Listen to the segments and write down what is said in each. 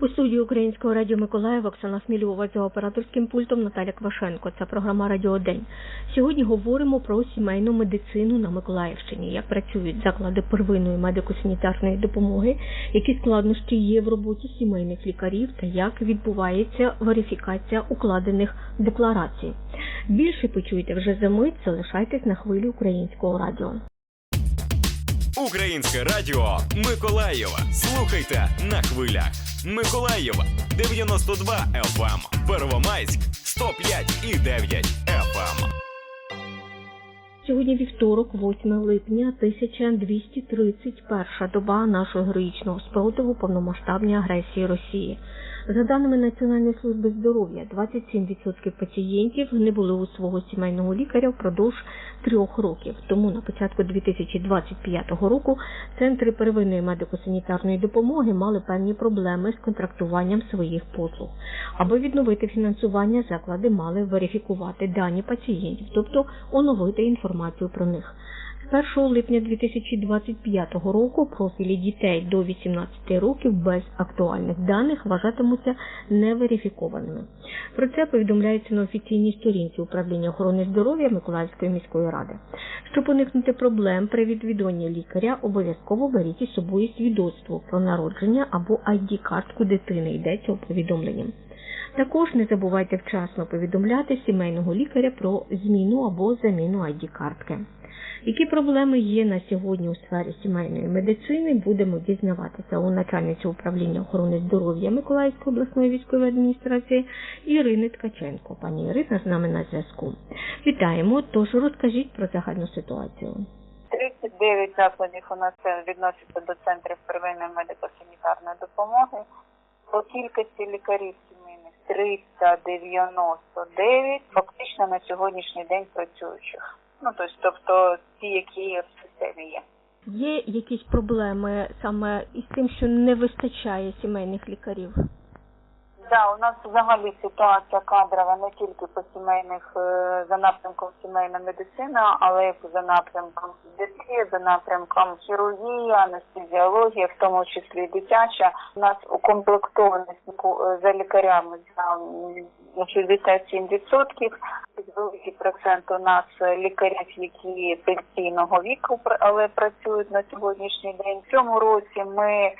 У студії Українського радіо Миколаїв Оксана Смілюва за операторським пультом Наталя Квашенко. Це програма Радіо День. Сьогодні говоримо про сімейну медицину на Миколаївщині, як працюють заклади первинної медико-санітарної допомоги, які складнощі є в роботі сімейних лікарів та як відбувається верифікація укладених декларацій. Більше почуєте вже за мить. Залишайтесь на хвилі українського радіо. Українське радіо Миколаєва. Слухайте на хвилях. Миколаєва 92 FM. Первомайськ 105 і 9 FM. Сьогодні вівторок, 8 липня, 1231 доба нашого героїчного спротиву повномасштабній агресії Росії. За даними Національної служби здоров'я, 27% пацієнтів не були у свого сімейного лікаря впродовж трьох років. Тому на початку 2025 року центри первинної медико-санітарної допомоги мали певні проблеми з контрактуванням своїх послуг. Аби відновити фінансування, заклади мали верифікувати дані пацієнтів, тобто оновити інформацію про них. З 1 липня 2025 року профілі дітей до 18 років без актуальних даних вважатимуться неверифікованими. Про це повідомляється на офіційній сторінці управління охорони здоров'я Миколаївської міської ради. Щоб уникнути проблем при відвідуванні лікаря, обов'язково беріть із собою свідоцтво про народження або ID-картку дитини. Йдеться у повідомленні. Також не забувайте вчасно повідомляти сімейного лікаря про зміну або заміну ID-картки. Які проблеми є на сьогодні у сфері сімейної медицини, будемо дізнаватися у начальниці управління охорони здоров'я Миколаївської обласної військової адміністрації Ірини Ткаченко. Пані Ірина з нами на зв'язку. Вітаємо. Тож розкажіть про загальну ситуацію. 39 закладів у нас е, відносяться до центрів первинної медико-санітарної допомоги. По кількості лікарів 399 фактично на сьогоднішній день працюючих. Ну тобто, ті, які в системі є. Є якісь проблеми саме із тим, що не вистачає сімейних лікарів? Да, у нас взагалі ситуація кадрова не тільки по сімейних е, за напрямком сімейна медицина, але й за напрямком дитини, за напрямком хірургії, анестезіологія, в тому числі дитяча. У нас укомплектованість е, за лікарями за м, на 67%. Великий процент у нас лікарів, які пенсійного віку, але працюють на сьогоднішній день. В цьому році ми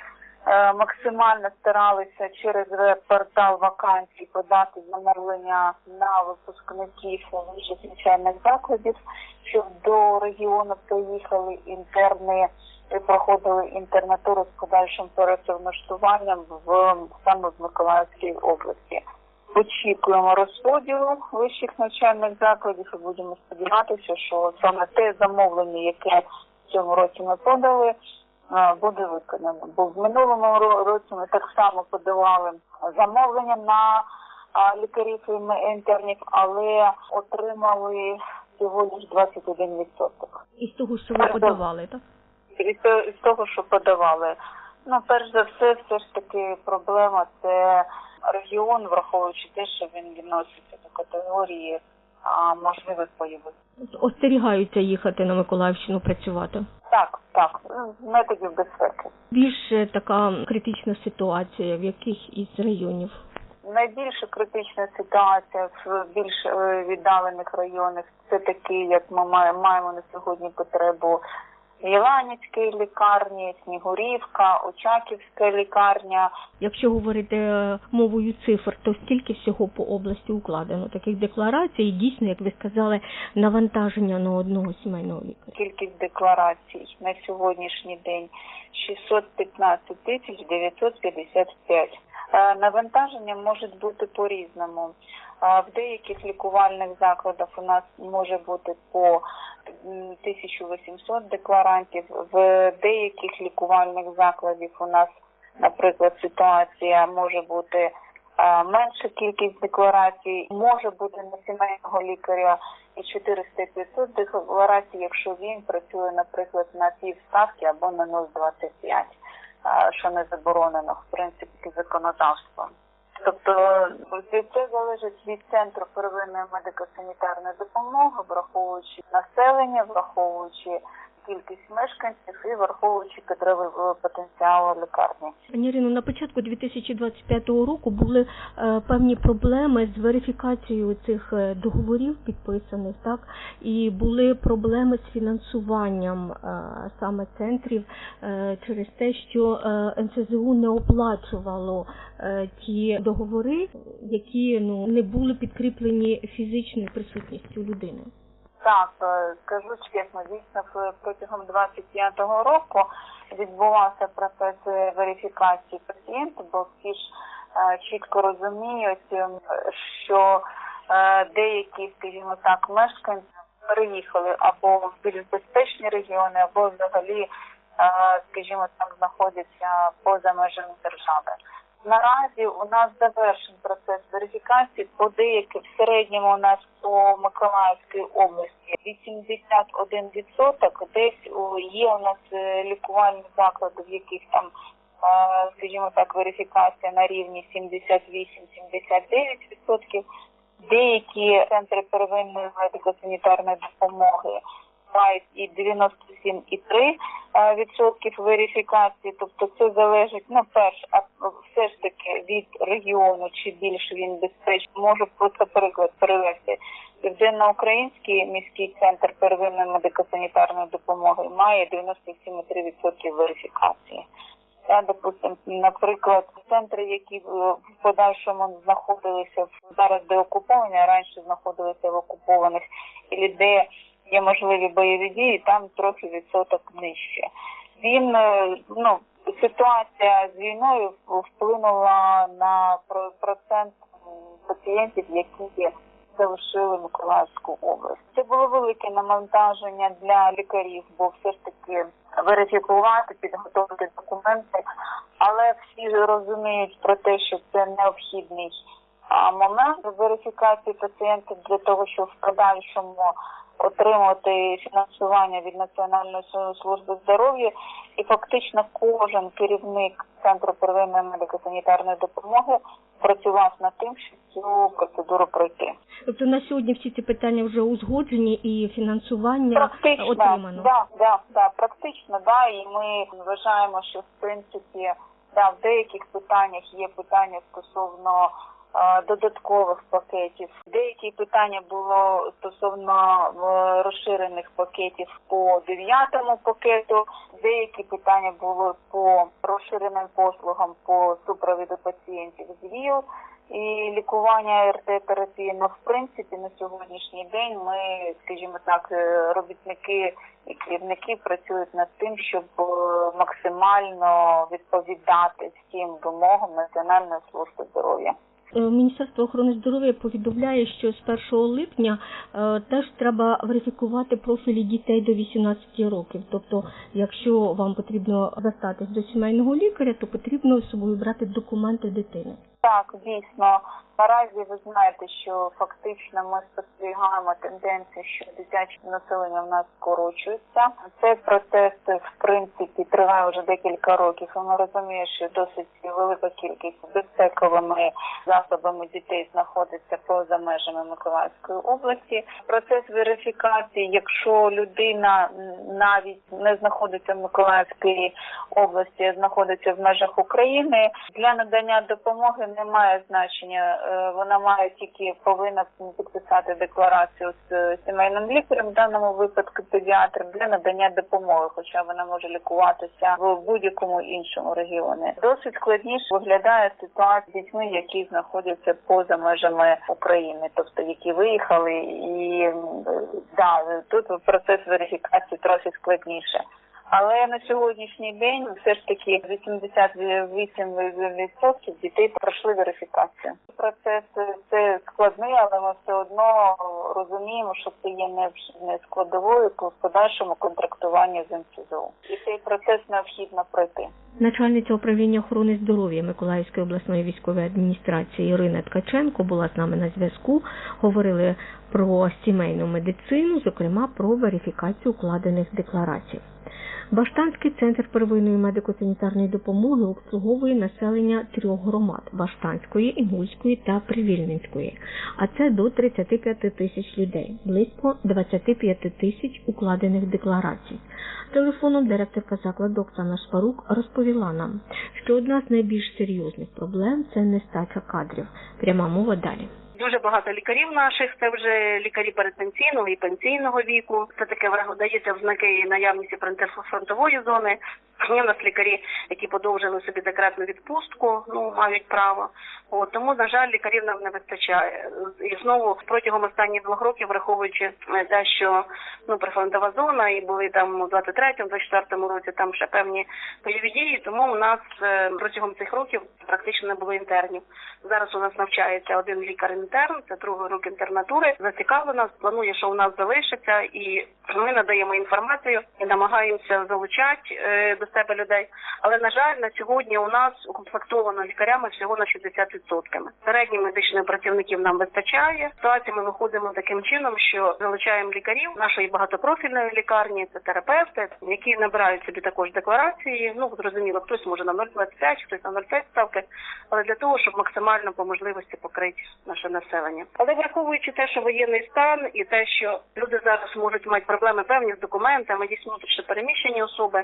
максимально старалися через веб-портал вакансій подати замовлення на випускників вищих навчальних закладів, щоб до регіону приїхали інтерни і проходили інтернатуру з подальшим пересовноштуванням в саме в Миколаївській області. Очікуємо розподілу вищих навчальних закладів і будемо сподіватися, що саме те замовлення, яке в цьому році ми подали, е, буде виконано. Бо в минулому році ми так само подавали замовлення на лікарів і інтернів, але отримали всього лише 21%. Із того, що ви подавали, так? Із то- із того, що подавали. Ну, перш за все, все ж таки проблема це регіон, враховуючи те, що він відноситься до категорії можливих бойових. Остерігаються їхати на Миколаївщину працювати. Так, так, ну, методів безпеки. Більш е, така критична ситуація в яких із районів. Найбільша критична ситуація в більш е, віддалених районах це такі, як ми маємо на сьогодні потребу Єланівської лікарні, Снігурівка, Очаківська лікарня. Якщо говорити е, мовою цифр, то скільки всього по області укладено таких декларацій? І дійсно, як ви сказали, навантаження на одного сімейного лікаря. Кількість декларацій на сьогоднішній день 615 тисяч 955. Е, Навантаження може бути по-різному. Е, В деяких лікувальних закладах у нас може бути по м, 1800 декларантів. В деяких лікувальних закладів у нас, наприклад, ситуація може бути е, менша кількість декларацій, може бути на сімейного лікаря і 400-500 декларацій, якщо він працює, наприклад, на півставки або на 0,25, а, що не заборонено, в принципі, законодавством. Тобто це це залежить від центру первинної медико-санітарної допомоги, враховуючи населення, враховуючи кількість мешканців і враховуючи кадровий е, потенціал лікарні. Пані Ірино, на початку 2025 року були е, певні проблеми з верифікацією цих е, договорів підписаних, так і були проблеми з фінансуванням е, саме центрів е, через те, що е, НСЗУ не оплачувало ті договори, які ну не були підкріплені фізичною присутністю людини. Так, е, скажу чесно, дійсно протягом 25-го року відбувався процес е, верифікації пацієнта, бо всі ж е, чітко розуміють, е, що е, деякі, скажімо так, мешканці переїхали або в більш безпечні регіони, або взагалі, е, скажімо так, знаходяться поза межами держави. Наразі у нас завершений процес верифікації по деяким в середньому у нас по Миколаївській області 81% десь є у нас е, лікувальні заклади, в яких там, е, скажімо так, верифікація на рівні 78-79%. Деякі центри первинної медико-санітарної допомоги мають і 97,3% е, відсотків верифікації, тобто це залежить, ну, перш, а все ж таки від регіону, чи більш він безпечний. Можу просто приклад привести. Південноукраїнський міський центр первинної медико-санітарної допомоги має 97,3% верифікації. Я, допустим, наприклад, центри, які в подальшому знаходилися зараз де окуповані, а раніше знаходилися в окупованих, і де є можливі бойові дії, там трохи відсоток нижче. Він е, ну ситуація з війною вплинула на про- процент пацієнтів, які залишили Миколаївську область. Це було велике навантаження для лікарів, бо все ж таки верифікувати, підготовити документи, але всі розуміють про те, що це необхідний момент верифікації пацієнтів для того, щоб в подальшому отримувати фінансування від Національної служби здоров'я, і фактично кожен керівник центру первинної медико-санітарної допомоги працював над тим, щоб цю процедуру пройти. Тобто на сьогодні всі ці питання вже узгоджені і фінансування Практично, отримано. да, да, да, практично, да, і ми вважаємо, що в принципі да, в деяких питаннях є питання стосовно додаткових пакетів. Деякі питання було стосовно е, розширених пакетів по дев'ятому пакету, деякі питання були по розширеним послугам по супровіду пацієнтів з ВІЛ і лікування РТ-терапії. Ну, в принципі, на сьогоднішній день ми, скажімо так, е, робітники і керівники працюють над тим, щоб е, максимально відповідати всім вимогам Національної служби здоров'я. Е, Міністерство охорони здоров'я повідомляє, що з 1 липня е, теж треба верифікувати профілі дітей до 18 років. Тобто, якщо вам потрібно звертатись до сімейного лікаря, то потрібно з собою брати документи дитини. Так, дійсно. Наразі ви знаєте, що фактично ми спостерігаємо тенденцію, що дитяче населення в нас скорочується. Цей процес в принципі триває вже декілька років. І Ми розуміємо, що досить велика кількість безпековими засобами дітей знаходиться поза межами Миколаївської області. Процес верифікації, якщо людина навіть не знаходиться в Миколаївській області, знаходиться в межах України, для надання допомоги немає значення. Е, Вона має тільки повинна підписати декларацію з е, сімейним лікарем, в даному випадку педіатром для надання допомоги, хоча вона може лікуватися в будь-якому іншому регіоні. Досить складніше виглядає ситуація з дітьми, які знаходяться поза межами України, тобто які виїхали, і да, тут процес верифікації трохи складніше. Але на сьогоднішній день все ж таки 88% дітей пройшли верифікацію. Процес е, це складний, але ми все одно розуміємо, що це є необхідною складовою по подальшому контрактуванні з МСЗУ. І цей процес необхідно пройти. Начальниця управління охорони здоров'я Миколаївської обласної військової адміністрації Ірина Ткаченко була з нами на зв'язку. Говорили про сімейну медицину, зокрема про верифікацію укладених декларацій. Баштанський центр первинної медико-санітарної допомоги обслуговує населення трьох громад Баштанської, Інгульської та Привільненської, а це до 35 тисяч людей, близько 25 тисяч укладених декларацій. Телефоном директорка закладу Оксана Шпарук розповіла нам, що одна з найбільш серйозних проблем це нестача кадрів. Пряма мова далі. Дуже багато лікарів наших, це вже лікарі передпенсійного і пенсійного віку. Це таке дається в знаки наявності фронтової зони. Є в нас лікарі, які подовжили собі декретну відпустку, ну мають право. От тому, на жаль, лікарів нам не вистачає. І знову протягом останніх двох років, враховуючи е, те, що ну прифронтова зона, і були там у 23-му, 24-му році там ще певні бойові дії. Тому у нас е, протягом цих років практично не було інтернів. Зараз у нас навчається один лікар-інтерн, це другий рік інтернатури. Зацікавлена, планує, що у нас залишиться, і ми надаємо інформацію і намагаємося залучати е, до себе людей. Але на жаль, на сьогодні у нас укомплектовано лікарями всього на 60%. Середніх медичних працівників нам вистачає. В Ситуації ми виходимо таким чином, що залучаємо лікарів нашої багатопрофільної лікарні, це терапевти, які набирають собі також декларації. Ну зрозуміло, хтось може на 0,25, хтось на 0,5 ставки, але для того, щоб максимально по можливості покрити наше населення. Але враховуючи те, що воєнний стан і те, що люди зараз можуть мати проблеми певні з документами, дійсно переміщені особи,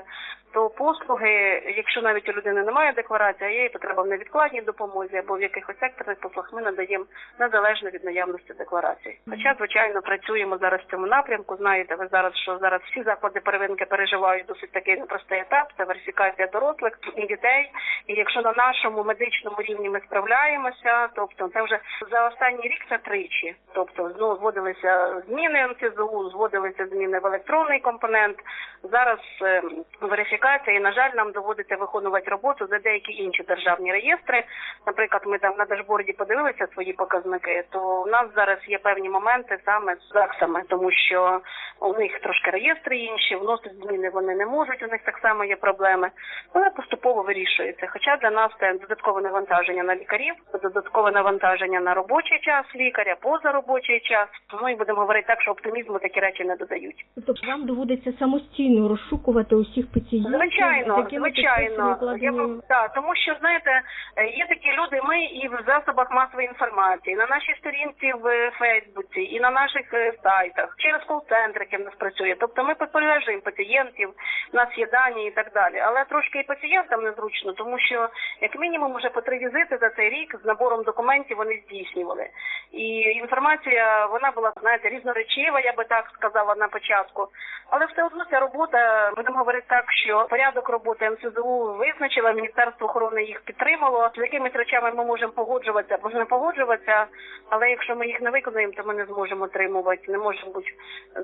то послуги, якщо навіть у людини немає декларації, а є потреба в невідкладній допомозі або в якихось секторних послуг, ми надаємо незалежно від наявності декларації. Хоча, звичайно, працюємо зараз в цьому напрямку. Знаєте, ви зараз що зараз всі заклади первинки переживають досить такий непростий етап. Це верифікація дорослих і дітей. І якщо на нашому медичному рівні ми справляємося, тобто це вже за останній рік це тричі. Тобто ну, зводилися зміни НСЗУ, зводилися зміни в електронний компонент. Зараз е, верифікація, і на жаль, нам доводиться виконувати роботу за деякі інші державні реєстри. Наприклад, ми там на дашборді подивилися свої показники, то у нас зараз є певні моменти саме з ЗАГСами, тому що у них трошки реєстри інші, вносити зміни вони не можуть. У них так само є проблеми, але поступово вирішується. Хоча для нас це додаткове навантаження на лікарів, додаткове навантаження на робочий час лікаря, позаробочий час. Ну і будемо говорити так, що оптимізму такі речі не додають. Тобто вам доводиться самостійно розшукувати усіх пацієнтів, Звичайно, звичайно. Я б- да, тому що знаєте, е, є такі люди. Ми і в засобах масової інформації, на нашій сторінці в Фейсбуці, і на наших е, сайтах, через кол-центри, які в нас працює. Тобто ми підтверджуємо пацієнтів, у нас є дані і так далі. Але трошки і пацієнтам незручно, тому що як мінімум уже по три візити за цей рік з набором документів вони здійснювали. І інформація вона була знаєте різноречива, я би так сказала на початку. Але все одно ця робота, будемо говорити так, що порядок роботи НСЗУ визначила, Міністерство охорони їх підтримало. З якимись речами ми можемо погоджуватися, або не погоджуватися, але якщо ми їх не виконуємо, то ми не зможемо отримувати, не можемо бути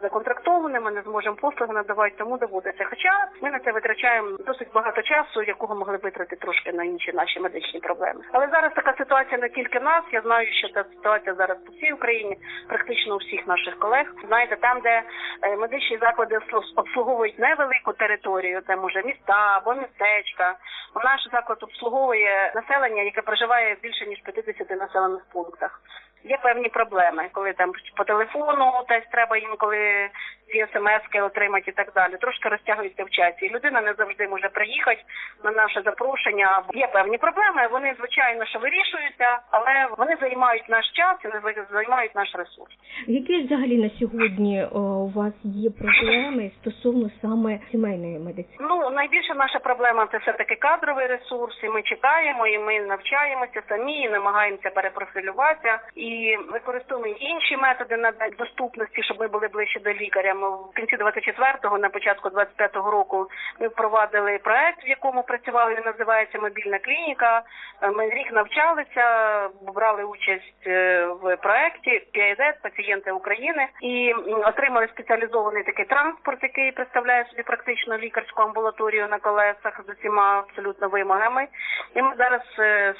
законтрактованими, не зможемо послуги надавати, тому доводиться. Хоча ми на це витрачаємо досить багато часу, якого могли витратити трошки на інші наші медичні проблеми. Але зараз така ситуація не тільки в нас. Я знаю, що ця ситуація зараз по всій Україні, практично у всіх наших колег. Знаєте, там, де е, медичні заклади обслу- обслуговують невелику територію, це може міста або містечка. Наш заклад обслуговує населення, яке проживає більше ніж 50 населених пунктах. Є певні проблеми, коли там по телефону десь треба інколи ці смски отримати і так далі. Трошки розтягується в часі. І людина не завжди може приїхати на наше запрошення. Є певні проблеми. Вони звичайно що вирішуються, але вони займають наш час і не займають наш ресурс. Які взагалі на сьогодні о, у вас є проблеми стосовно саме сімейної медицини? Ну найбільша наша проблема це все таки кадровий ресурс. І ми читаємо, і ми навчаємося самі, і намагаємося перепрофілюватися і використовуємо інші методи на доступності, щоб ми були ближче до лікаря. Ми в кінці 24-го, на початку 25-го року ми впровадили проект, в якому працювали. Він називається Мобільна клініка. Е, Ми рік навчалися, брали участь е, в проекті PIZ, пацієнти України, і отримали спеціалізований такий транспорт, який представляє собі практично лікарську амбулаторію на колесах з усіма абсолютно вимогами. І ми зараз е,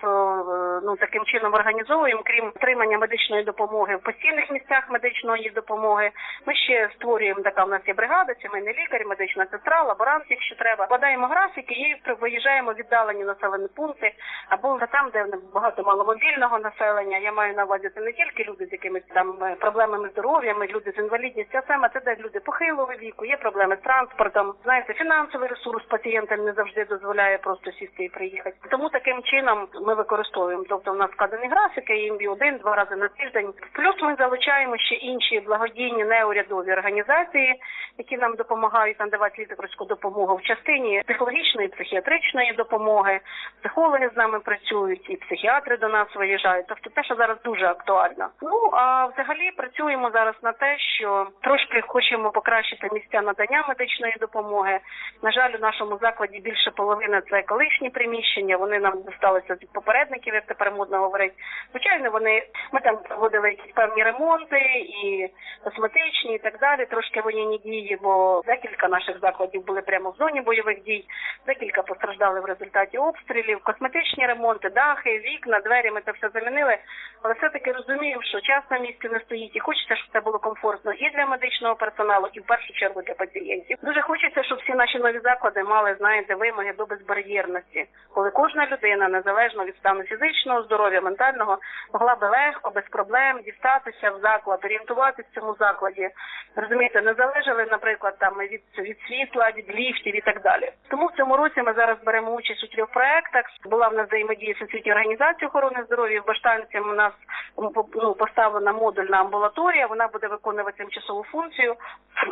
про е, ну таким чином організовуємо. Крім отримання медичної допомоги в постійних місцях медичної допомоги. Ми ще створюємо така. У нас є бригада, сімейний лікар, медична сестра, лаборант, якщо треба. Складаємо графіки і виїжджаємо в віддалені населені пункти або там, де багато маломобільного населення. Я маю на увазі це не тільки люди з якимись там е, проблемами здоров'ями, люди з інвалідністю, а саме це де люди похилого віку, є проблеми з транспортом. Знаєте, фінансовий ресурс пацієнтам не завжди дозволяє просто сісти і приїхати. Тому таким чином ми використовуємо. Тобто в нас складені графіки, їм і один-два рази на тиждень. Плюс ми залучаємо ще інші благодійні неурядові організації, які нам допомагають надавати лікарську допомогу в частині психологічної, психіатричної допомоги. Психологи з нами працюють, і психіатри до нас виїжджають. Тобто те, що зараз дуже актуально. Ну а взагалі працюємо зараз на те, що трошки хочемо покращити місця надання медичної допомоги. На жаль, у нашому закладі більше половини це колишні приміщення. Вони нам досталися від попередників, як тепер модно говорити. Звичайно, вони ми там проводили якісь певні ремонти і косметичні, і так далі. Трошки воєнні дії, бо декілька наших закладів були прямо в зоні бойових дій. Декілька постраждали в результаті обстрілів, косметичні ремонти, дахи, вікна, двері. Ми це все замінили. Але все-таки розуміємо, що час на місці не стоїть, і хочеться, щоб це було комфортно і для медичного персоналу, і в першу чергу для пацієнтів. Дуже хочеться, щоб всі наші нові заклади мали, знаєте, вимоги до безбар'єрності, коли кожна людина, незалежно від стану фізичного здоров'я, ментального, могла би легко, без проблем дістатися в заклад, орієнтуватися в цьому закладі. Розумієте, не залежали, наприклад, там від, від світла, від ліфтів і так далі. Тому в цьому році ми зараз беремо участь у трьох проектах. Була в нас взаємодія з Всесвітньою організацією охорони здоров'я. В Баштанці у нас ну, поставлена модульна амбулаторія. Вона буде виконувати тимчасову функцію,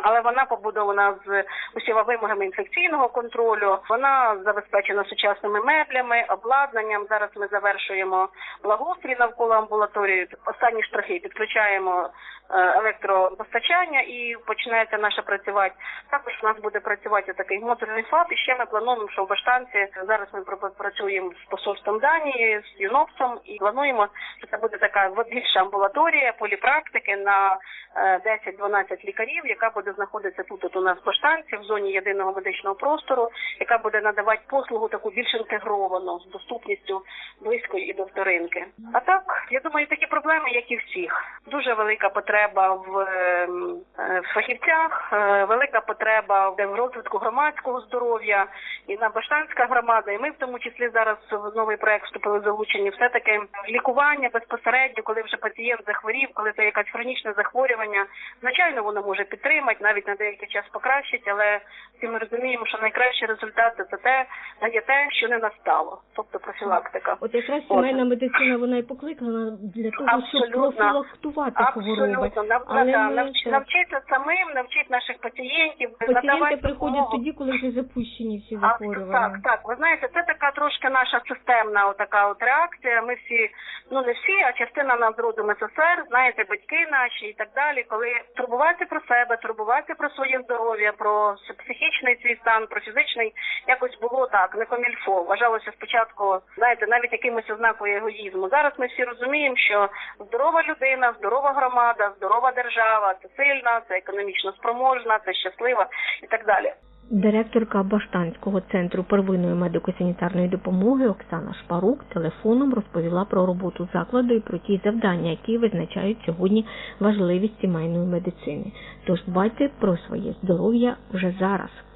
але вона побудована з усіма вимогами інфекційного контролю. Вона забезпечена сучасними меблями, обладнанням. Зараз ми завершуємо благоустрій навколо амбулаторії. Останні штрихи підключаємо е, електропостачання і починається наша працювати. Також у нас буде працювати такий модульний ФАП. І ще ми плануємо, що в Баштанці зараз ми пр- працюємо з посольством Данії, з ЮНОПСом і плануємо, що це буде така більша амбулаторія поліпрактики на е, 10-12 лікарів, яка буде знаходитися тут от у нас в Баштанці, в зоні єдиного медичного простору, яка буде надавати послугу таку більш інтегровану з доступністю близької і до вторинки. А так, я думаю, такі проблеми, як і всіх. Дуже велика потреба в, ем, е, в фахівцях, е, велика потреба в розвитку громадського здоров'я і на Баштанська громада, і ми в тому числі зараз в новий проект вступили залучені. Все таки лікування безпосередньо, коли вже пацієнт захворів, коли це якесь хронічне захворювання. Звичайно, воно може підтримати, навіть на деякий час покращить, але всі ми розуміємо, що найкращий результат це те, є те, що не настало, тобто профілактика. От якраз сімейна медицина вона і покликана для того, щоб Абсолютно. профілактувати хвороби. Абсолютно Але навч, навчитися самим, навчити наших пацієнтів, Пацієнти приходять допомогу. тоді, коли вже запущені всі захворювання. так, так. Ви знаєте, це така трошки наша системна отака от реакція. Ми всі, ну не всі, а частина нас родом СССР, знаєте, батьки наші і так далі. Коли турбуватися про себе, турбуватися про своє здоров'я, про психічний свій стан, про фізичний, якось було так, не комільфо. Вважалося спочатку, знаєте, навіть якимось ознакою егоїзму. Зараз ми всі розуміємо, що здорова людина, здорова громада, здорова держава це сильна, це економічно спроможна, це щаслива і так далі. Директорка Баштанського центру первинної медико-санітарної допомоги Оксана Шпарук телефоном розповіла про роботу закладу і про ті завдання, які визначають сьогодні важливість сімейної медицини. Тож дбайте про своє здоров'я вже зараз.